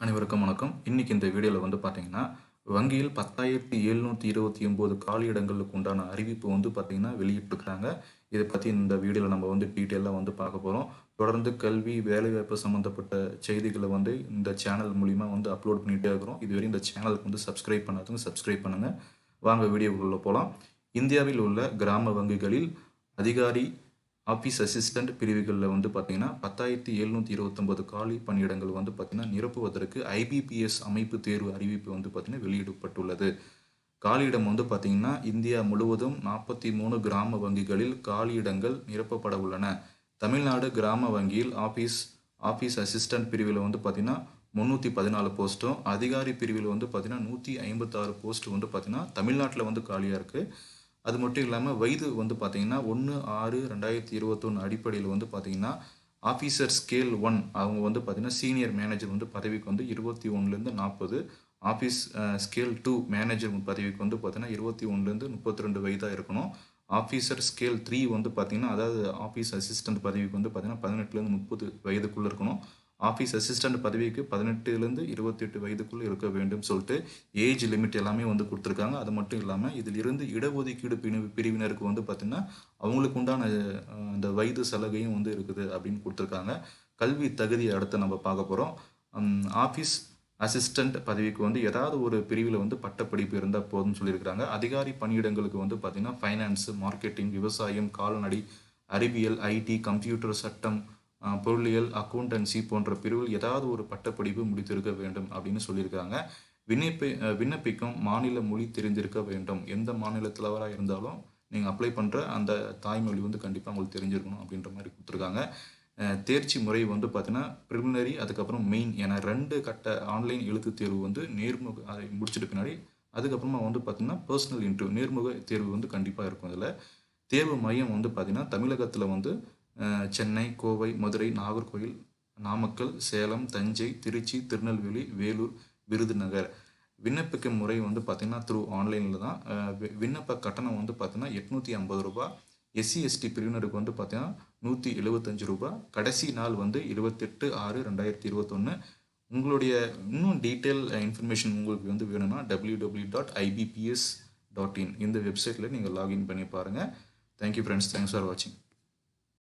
அனைவருக்கும் வணக்கம். இன்றைக்கி இந்த வீடியோவில் வந்து பார்த்தீங்கன்னா வங்கியில் பத்தாயிரத்தி எழுநூற்றி இருபத்தி ஒம்பது காலியிடங்களுக்கு உண்டான அறிவிப்பு வந்து பார்த்தீங்கன்னா வெளியிட்டிருக்காங்க. இதை பற்றி இந்த வீடியோவில் நம்ம வந்து டீட்டெயிலாக வந்து பார்க்க போகிறோம் தொடர்ந்து கல்வி வேலைவாய்ப்பு சம்மந்தப்பட்ட செய்திகளை வந்து இந்த சேனல் மூலிமா வந்து அப்லோட் பண்ணிகிட்டே இருக்கிறோம். இதுவரை இந்த சேனலுக்கு வந்து சப்ஸ்கிரைப் பண்ணாதவங்க சப்ஸ்கிரைப் பண்ணுங்கள் வாங்க வீடியோக்குள்ளே போகலாம் இந்தியாவில் உள்ள கிராம வங்கிகளில் அதிகாரி ஆஃபீஸ் அசிஸ்டன்ட் பிரிவுகளில் வந்து பார்த்தீங்கன்னா பத்தாயிரத்தி எழுநூற்றி இருபத்தொம்பது காலி பணியிடங்கள் வந்து பார்த்தீங்கன்னா நிரப்புவதற்கு ஐபிபிஎஸ் அமைப்பு தேர்வு அறிவிப்பு வந்து பார்த்தீங்கன்னா வெளியிடப்பட்டுள்ளது. காலியிடம் வந்து பார்த்தீங்கன்னா இந்தியா முழுவதும் நாற்பத்தி மூணு கிராம வங்கிகளில் காலியிடங்கள் நிரப்பப்பட உள்ளன. தமிழ்நாடு கிராம வங்கியில் ஆஃபீஸ் ஆஃபீஸ் அசிஸ்டன்ட் பிரிவில் வந்து பார்த்தீங்கன்னா முந்நூற்றி பதினாலு போஸ்ட்டும் அதிகாரி பிரிவில் வந்து பார்த்தீங்கன்னா நூற்றி ஐம்பத்தாறு போஸ்ட் வந்து பார்த்தீங்கன்னா தமிழ்நாட்டில் வந்து காலியாக இருக்குது அது மட்டும் இல்லாமல் வயது வந்து பார்த்தீங்கன்னா ஒன்று ஆறு ரெண்டாயிரத்தி இருபத்தொன்று அடிப்படையில் வந்து பார்த்திங்கன்னா ஆஃபீஸர் ஸ்கேல் ஒன் அவங்க வந்து பார்த்திங்கன்னா சீனியர் மேனேஜர் வந்து பதவிக்கு வந்து இருபத்தி ஒன்றுலேருந்து நாற்பது ஆஃபீஸ் ஸ்கேல் டூ மேனேஜர் பதவிக்கு வந்து பார்த்திங்கன்னா இருபத்தி ஒன்றுலேருந்து முப்பத்தி ரெண்டு வயதாக இருக்கணும். ஆஃபீஸர் ஸ்கேல் த்ரீ வந்து பார்த்திங்கன்னா அதாவது ஆஃபீஸ் அசிஸ்டன்ட் பதவிக்கு வந்து பார்த்திங்கன்னா பதினெட்டுலேருந்து முப்பது வயதுக்குள்ளே இருக்கணும். ஆஃபீஸ் அசிஸ்டன்ட் பதவிக்கு பதினெட்டுலேருந்து இருபத்தெட்டு வயதுக்குள்ளே இருக்க வேண்டும் சொல்லிட்டு ஏஜ் லிமிட் எல்லாமே வந்து கொடுத்துருக்காங்க. அது மட்டும் இல்லாமல் இதில் இருந்து இடஒதுக்கீடு பிரிவு பிரிவினருக்கு வந்து பார்த்திங்கன்னா அவங்களுக்கு உண்டான அந்த வயது சலுகையும் வந்து இருக்குது அப்படின்னு கொடுத்துருக்காங்க. கல்வி தகுதியை அடுத்து நம்ம பார்க்க போகிறோம் ஆஃபீஸ் அசிஸ்டண்ட் பதவிக்கு வந்து ஏதாவது ஒரு பிரிவில் வந்து பட்டப்படிப்பு இருந்தால் போதும்னு சொல்லியிருக்கிறாங்க. அதிகாரி பணியிடங்களுக்கு வந்து பார்த்திங்கன்னா ஃபைனான்ஸு மார்க்கெட்டிங் விவசாயம் கால்நடை அறிவியல் ஐடி கம்ப்யூட்டர் சட்டம் பொருளியல் அக்கௌண்டன்சி போன்ற பிரிவில் ஏதாவது ஒரு பட்டப்படிப்பு முடித்திருக்க வேண்டும் அப்படின்னு சொல்லியிருக்காங்க. விண்ணப்பி விண்ணப்பிக்கும் மாநில மொழி தெரிந்திருக்க வேண்டும். எந்த மாநிலத்திலவராக இருந்தாலும் நீங்கள் அப்ளை பண்ணுற அந்த தாய்மொழி வந்து கண்டிப்பாக உங்களுக்கு தெரிஞ்சிருக்கணும் அப்படின்ற மாதிரி கொடுத்துருக்காங்க. தேர்ச்சி முறை வந்து பார்த்தீங்கன்னா ப்ரிலிமினரி அதுக்கப்புறம் மெயின் என ரெண்டு கட்ட ஆன்லைன் எழுத்து தேர்வு வந்து நேர்முக அதை முடிச்சிட்டு பின்னாடி அதுக்கப்புறமா வந்து பார்த்தீங்கன்னா பர்சனல் இன்டர்வியூ நேர்முக தேர்வு வந்து கண்டிப்பாக இருக்கும் அதில். தேர்வு மையம் வந்து பார்த்தீங்கன்னா தமிழகத்தில் வந்து சென்னை கோவை மதுரை நாகர்கோவில் நாமக்கல் சேலம் தஞ்சை திருச்சி திருநெல்வேலி வேலூர் விருதுநகர். விண்ணப்பிக்கும் முறை வந்து பார்த்தீங்கன்னா த்ரூ ஆன்லைனில் தான். வி- விண்ணப்ப கட்டணம் வந்து பார்த்தீங்கன்னா எட்நூற்றி ஐம்பது ரூபாய் எஸ்சி எஸ்டி பிரிவினருக்கு வந்து பார்த்தீங்கன்னா நூற்றி எழுபத்தஞ்சு ரூபா. கடைசி நாள் வந்து இருபத்தெட்டு ஆறு ரெண்டாயிரத்தி இருபத்தொன்று உங்களுடைய இன்னும் டீட்டெயில் இன்ஃபர்மேஷன் உங்களுக்கு வந்து வேணும்னா W W dot IBPS dot in இந்த வெப்சைட்டில் நீங்கள் லாகின் பண்ணி பாருங்கள் தேங்க்யூ ஃப்ரெண்ட்ஸ் தேங்க்ஸ் ஃபார் வாட்சிங்